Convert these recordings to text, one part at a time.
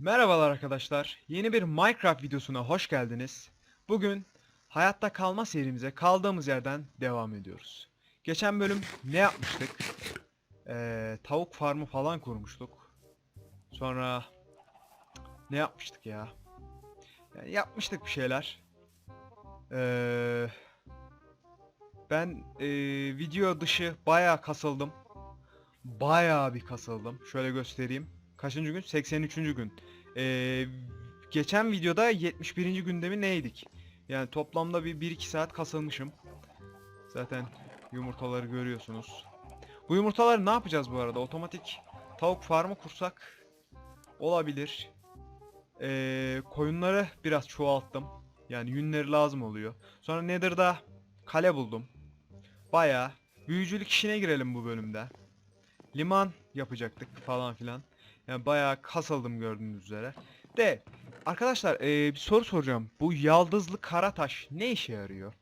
Merhabalar arkadaşlar. Yeni bir Minecraft videosuna hoş geldiniz. Bugün hayatta kalma serimize kaldığımız yerden devam ediyoruz. Geçen bölüm ne yapmıştık? Ee, tavuk farmı falan kurmuştuk. Sonra ne yapmıştık ya? Yani yapmıştık bir şeyler. Ee, ben ee, video dışı bayağı kasıldım. Bayağı bir kasıldım. Şöyle göstereyim. Kaçıncı gün? 83. gün. Ee, geçen videoda 71. gündemi neydik? Yani toplamda bir 1-2 saat kasılmışım. Zaten yumurtaları görüyorsunuz. Bu yumurtaları ne yapacağız bu arada? Otomatik tavuk farmı kursak olabilir. Ee, koyunları biraz çoğalttım. Yani yünleri lazım oluyor. Sonra Nether'da kale buldum. Bayağı büyücülük işine girelim bu bölümde. Liman yapacaktık falan filan. Yani bayağı kasıldım gördüğünüz üzere. De arkadaşlar eee, bir soru soracağım. Bu yaldızlı kara taş ne işe yarıyor?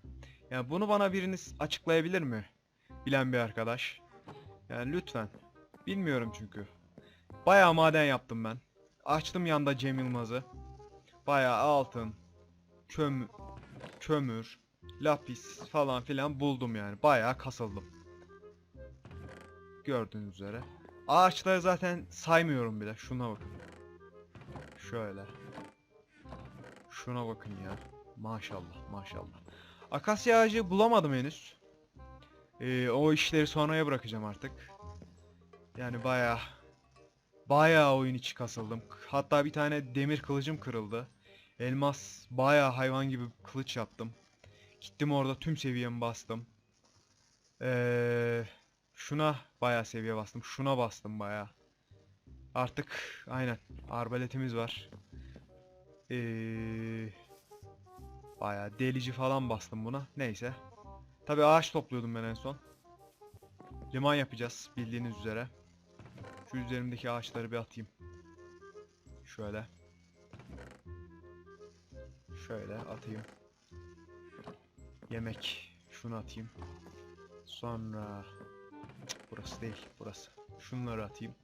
Yani bunu bana biriniz açıklayabilir mi? Bilen bir arkadaş. Yani lütfen. Bilmiyorum çünkü. Bayağı maden yaptım ben. Açtım yanda Cem Yılmaz'ı. Bayağı altın, kömür, kömür, lapis falan filan buldum yani. Bayağı kasıldım. Gördüğünüz üzere. Ağaçları zaten saymıyorum bile. Şuna bakın. Şöyle. Şuna bakın ya. Maşallah maşallah. Akasya ağacı bulamadım henüz. Ee, o işleri sonraya bırakacağım artık. Yani baya baya oyun içi kasıldım. Hatta bir tane demir kılıcım kırıldı. Elmas baya hayvan gibi kılıç yaptım. Gittim orada tüm seviyemi bastım. Eee Şuna bayağı seviye bastım. Şuna bastım bayağı. Artık aynen arbaletimiz var. Ee, bayağı delici falan bastım buna. Neyse. Tabi ağaç topluyordum ben en son. Liman yapacağız bildiğiniz üzere. Şu üzerimdeki ağaçları bir atayım. Şöyle. Şöyle atayım. Yemek. Şunu atayım. Sonra Burası değil, burası. Şunları atayım.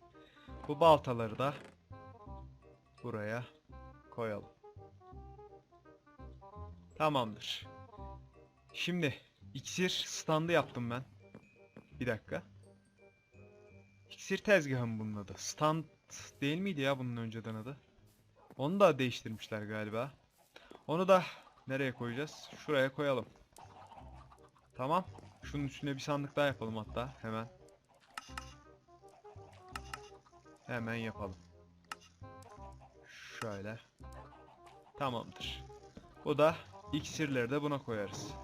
Bu baltaları da buraya koyalım. Tamamdır. Şimdi iksir standı yaptım ben. Bir dakika. İksir tezgahı mı bunun adı? Stand değil miydi ya bunun önceden adı? Onu da değiştirmişler galiba. Onu da nereye koyacağız? Şuraya koyalım. Tamam. Şunun üstüne bir sandık daha yapalım hatta hemen. Hemen yapalım. Şöyle. Tamamdır. Bu da iksirleri de buna koyarız.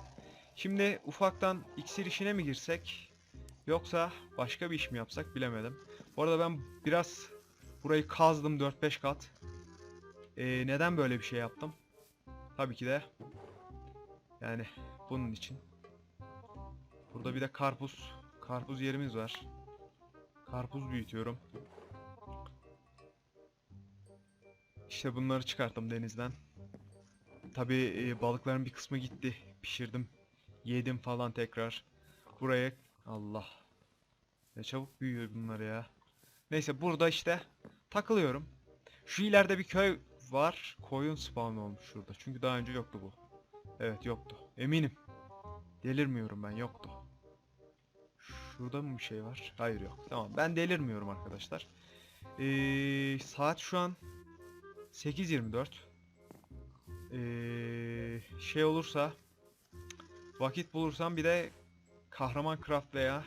Şimdi ufaktan iksir işine mi girsek? Yoksa başka bir iş mi yapsak bilemedim. Bu arada ben biraz burayı kazdım 4-5 kat. Ee, neden böyle bir şey yaptım? Tabii ki de yani bunun için. Burada bir de karpuz. Karpuz yerimiz var. Karpuz büyütüyorum. İşte bunları çıkarttım denizden. Tabi balıkların bir kısmı gitti. Pişirdim. Yedim falan tekrar. Buraya Allah. Ne çabuk büyüyor bunlar ya. Neyse burada işte takılıyorum. Şu ileride bir köy var. Koyun spawn olmuş şurada. Çünkü daha önce yoktu bu. Evet yoktu. Eminim. Delirmiyorum ben yoktu. Şurada mı bir şey var? Hayır yok. Tamam ben delirmiyorum arkadaşlar. Ee, saat şu an 8.24. Ee, şey olursa vakit bulursam bir de Kahraman Craft veya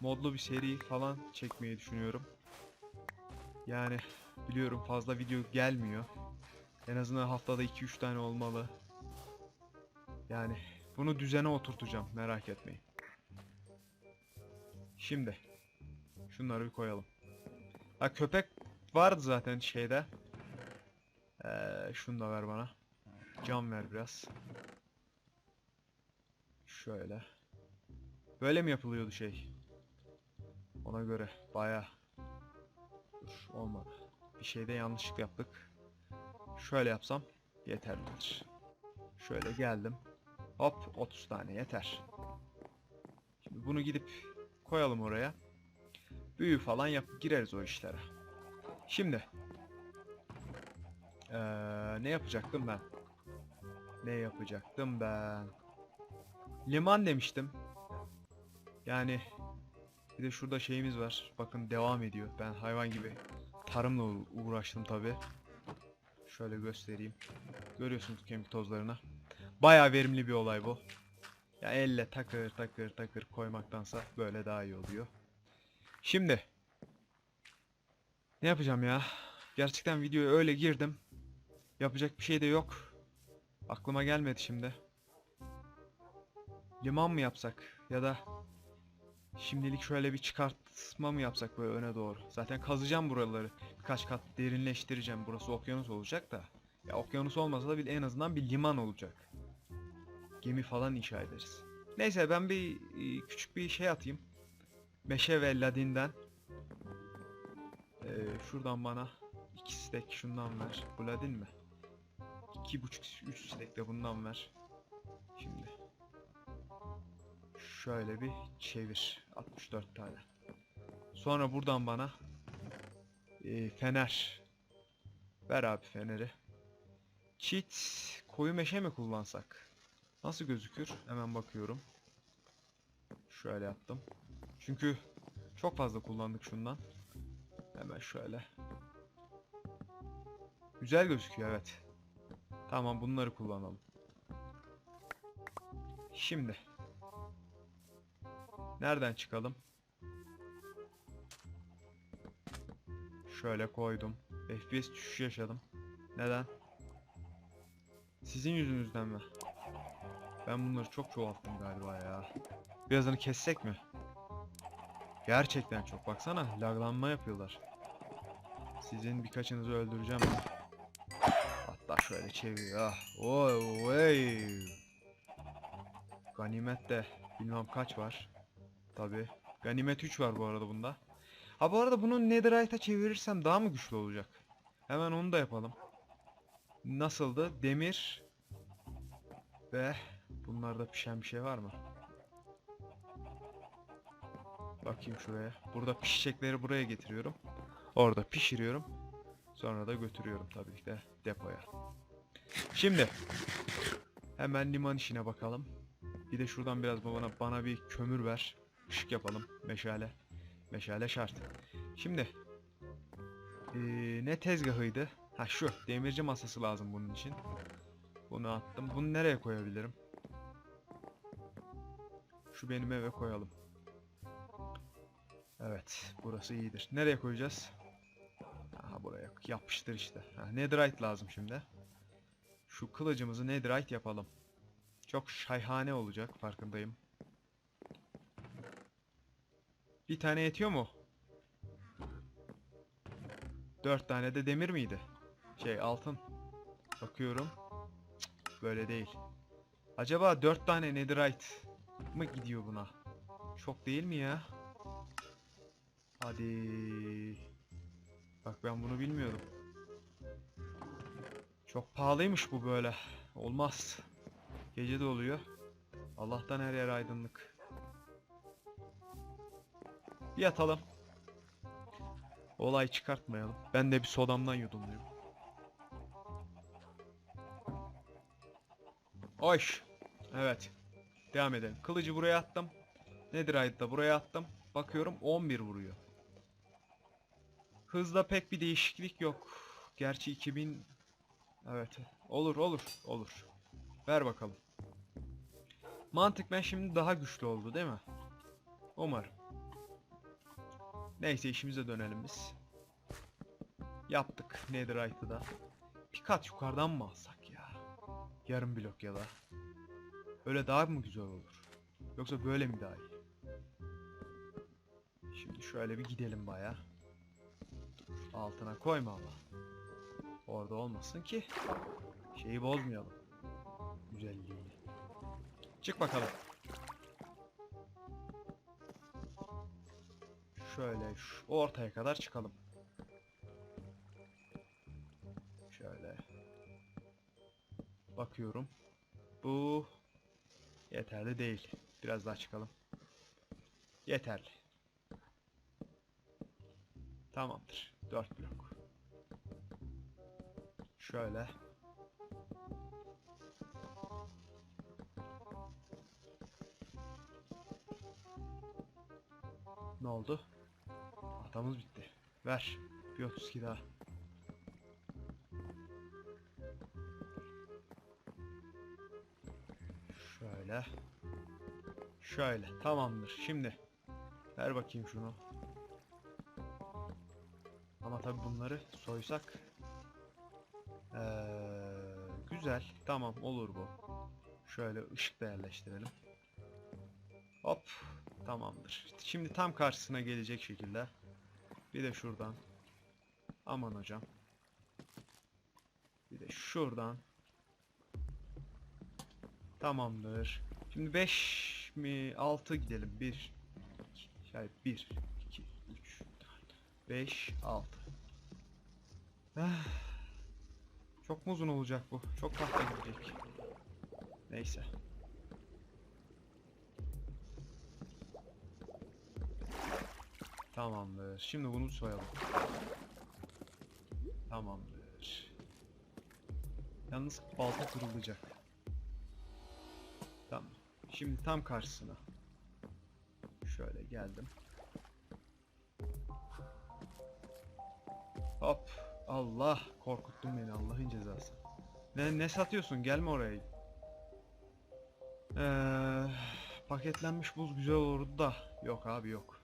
modlu bir seri falan çekmeyi düşünüyorum. Yani biliyorum fazla video gelmiyor. En azından haftada 2-3 tane olmalı. Yani bunu düzene oturtacağım merak etmeyin. Şimdi şunları bir koyalım. Ha köpek vardı zaten şeyde. Ee, şunu da ver bana. Cam ver biraz. Şöyle. Böyle mi yapılıyordu şey? Ona göre baya. Dur olmadı. Bir şeyde yanlışlık yaptık. Şöyle yapsam yeterlidir. Şöyle geldim. Hop 30 tane yeter. Şimdi bunu gidip koyalım oraya. Büyü falan yap gireriz o işlere. Şimdi ne yapacaktım ben? Ne yapacaktım ben? Liman demiştim. Yani bir de şurada şeyimiz var. Bakın devam ediyor. Ben hayvan gibi tarımla uğ- uğraştım tabi. Şöyle göstereyim. Görüyorsunuz kemik tozlarını. Bayağı verimli bir olay bu. Ya elle takır takır takır koymaktansa böyle daha iyi oluyor. Şimdi ne yapacağım ya? Gerçekten videoya öyle girdim. Yapacak bir şey de yok. Aklıma gelmedi şimdi. Liman mı yapsak ya da şimdilik şöyle bir çıkartma mı yapsak böyle öne doğru. Zaten kazacağım buraları. Birkaç kat derinleştireceğim. Burası okyanus olacak da. Ya okyanus olmasa da bir en azından bir liman olacak. Gemi falan inşa ederiz. Neyse ben bir e, küçük bir şey atayım. Meşe ve ladinden. Ee, şuradan bana iki stack şundan ver. Bu ladin mi? İki buçuk, üç stack de bundan ver. Şimdi. Şöyle bir çevir. 64 tane. Sonra buradan bana e, fener. Ver abi feneri. Çit koyu meşe mi kullansak? Nasıl gözükür? Hemen bakıyorum. Şöyle yaptım. Çünkü çok fazla kullandık şundan. Hemen şöyle. Güzel gözüküyor evet. Tamam bunları kullanalım. Şimdi. Nereden çıkalım? Şöyle koydum. FPS düşüş yaşadım. Neden? Sizin yüzünüzden mi? Ben bunları çok çoğalttım galiba ya. Birazını kessek mi? Gerçekten çok. Baksana laglanma yapıyorlar. Sizin birkaçınızı öldüreceğim. Hatta şöyle çevir. Ah. Oy, oy. Ganimet de bilmem kaç var. Tabi. Ganimet 3 var bu arada bunda. Ha bu arada bunu Netherite'a çevirirsem daha mı güçlü olacak? Hemen onu da yapalım. Nasıldı? Demir ve bunlarda pişen bir şey var mı? Bakayım şuraya. Burada pişecekleri buraya getiriyorum. Orada pişiriyorum. Sonra da götürüyorum tabii ki de depoya. Şimdi hemen liman işine bakalım. Bir de şuradan biraz bana bana bir kömür ver. Işık yapalım. Meşale. Meşale şart. Şimdi ee, ne tezgahıydı? Ha şu demirci masası lazım bunun için. Bunu attım. Bunu nereye koyabilirim? Şu benim eve koyalım. Evet, burası iyidir. Nereye koyacağız? Buraya yapıştır işte. Ha, netherite lazım şimdi. Şu kılıcımızı netherite yapalım. Çok şayhane olacak farkındayım. Bir tane yetiyor mu? Dört tane de demir miydi? Şey altın. Bakıyorum. Böyle değil. Acaba dört tane netherite mı gidiyor buna? Çok değil mi ya? Hadi. Bak ben bunu bilmiyordum. Çok pahalıymış bu böyle. Olmaz. Gece de oluyor. Allah'tan her yer aydınlık. Bir yatalım. Olay çıkartmayalım. Ben de bir sodamdan yudumluyum. Hoş. Evet. Devam edelim. Kılıcı buraya attım. Nedir da buraya attım. Bakıyorum 11 vuruyor. Hızda pek bir değişiklik yok. Gerçi 2000 Evet. Olur olur olur. Ver bakalım. Mantık ben şimdi daha güçlü oldu değil mi? Umarım. Neyse işimize dönelim biz. Yaptık Netherite'ı da. Bir kat yukarıdan mı alsak ya? Yarım blok ya da. Öyle daha mı güzel olur? Yoksa böyle mi daha iyi? Şimdi şöyle bir gidelim baya. Altına koyma ama. Orada olmasın ki şeyi bozmayalım. Güzelliğini. Çık bakalım. Şöyle şu ortaya kadar çıkalım. Şöyle. Bakıyorum. Bu yeterli değil. Biraz daha çıkalım. Yeterli. Tamamdır. 4 blok. Şöyle. Ne oldu? Atamız bitti. Ver. Bir 32 daha. Şöyle. Şöyle. Tamamdır. Şimdi. Ver bakayım şunu. Tabi bunları soysak. Ee, güzel. Tamam olur bu. Şöyle ışık da yerleştirelim. Hop. Tamamdır. Şimdi tam karşısına gelecek şekilde. Bir de şuradan. Aman hocam. Bir de şuradan. Tamamdır. Şimdi 5 mi 6 gidelim. 1 2 şey 1 2 3 4 5 6. Çok mu uzun olacak bu? Çok tahta gidecek. Neyse. Tamamdır. Şimdi bunu soyalım. Tamamdır. Yalnız balta kırılacak. Tamam. Şimdi tam karşısına. Şöyle geldim. Hop. Allah korkuttun beni Allah'ın cezası. Ne ne satıyorsun? Gelme oraya. Ee, paketlenmiş buz güzel olurdu da. Yok abi yok.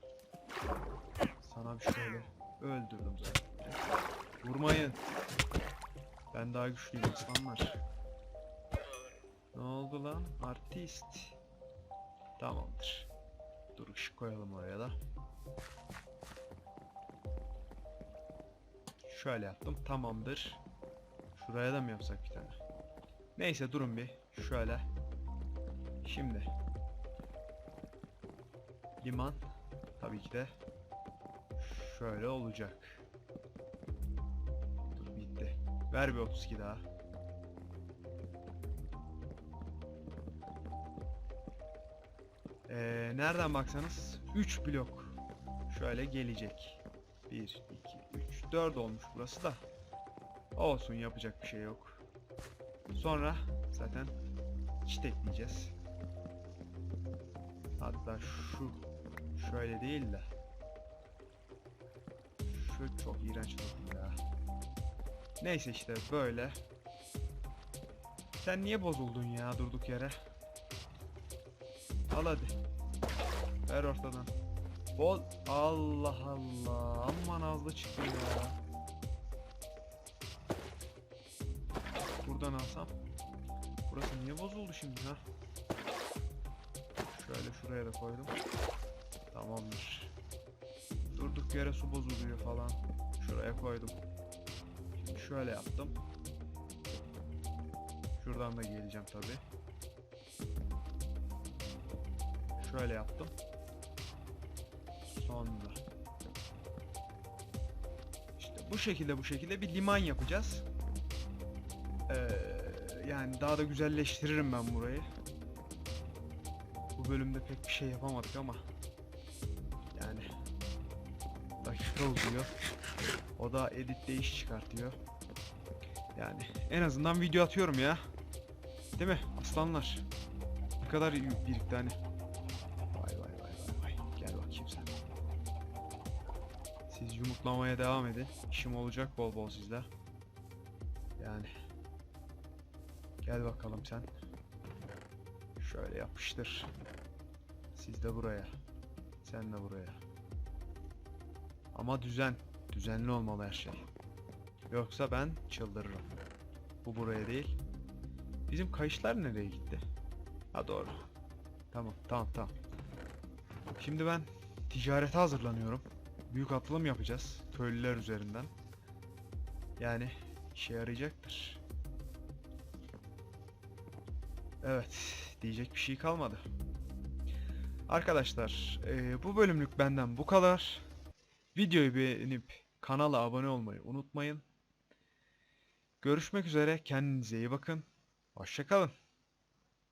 Sana bir şöyle öldürdüm zaten. Vurmayın. Ben daha güçlüyüm aslanlar. Ne oldu lan? Artist. Tamamdır. Dur ışık koyalım oraya da. Şöyle yaptım. Tamamdır. Şuraya da mı yapsak bir tane? Neyse durun bir. Şöyle. Şimdi. Liman. Tabii ki de. Şöyle olacak. Dur bitti. Ver bir 32 daha. Ee, nereden baksanız 3 blok şöyle gelecek. 1, 2, 3, 4 olmuş burası da. Olsun yapacak bir şey yok. Sonra zaten çit ekleyeceğiz. Hatta şu şöyle değil de şu çok iğrenç oldu ya. Neyse işte böyle. Sen niye bozuldun ya durduk yere? Al hadi. Ver ortadan. Bol. Allah Allah. Aman ağzı çıktı ya. Buradan alsam. Burası niye bozuldu şimdi ha? Şöyle şuraya da koydum. Tamamdır. Durduk yere su bozuluyor falan. Şuraya koydum. Şimdi şöyle yaptım. Şuradan da geleceğim tabi. Şöyle yaptım. Sonra. İşte bu şekilde bu şekilde bir liman yapacağız. Ee, yani daha da güzelleştiririm ben burayı. Bu bölümde pek bir şey yapamadık ama yani dakika uzuyor. O da editte iş çıkartıyor. Yani en azından video atıyorum ya. Değil mi aslanlar? Ne kadar yük birikti hani. Siz yumurtlamaya devam edin. İşim olacak bol bol sizle. Yani. Gel bakalım sen. Şöyle yapıştır. Siz de buraya. Sen de buraya. Ama düzen. Düzenli olmalı her şey. Yoksa ben çıldırırım. Bu buraya değil. Bizim kayışlar nereye gitti? Ha doğru. Tamam tamam tamam. Şimdi ben ticarete hazırlanıyorum. Büyük atılım yapacağız. Köylüler üzerinden. Yani işe yarayacaktır. Evet. Diyecek bir şey kalmadı. Arkadaşlar eee, bu bölümlük benden bu kadar. Videoyu beğenip kanala abone olmayı unutmayın. Görüşmek üzere. Kendinize iyi bakın. Hoşçakalın.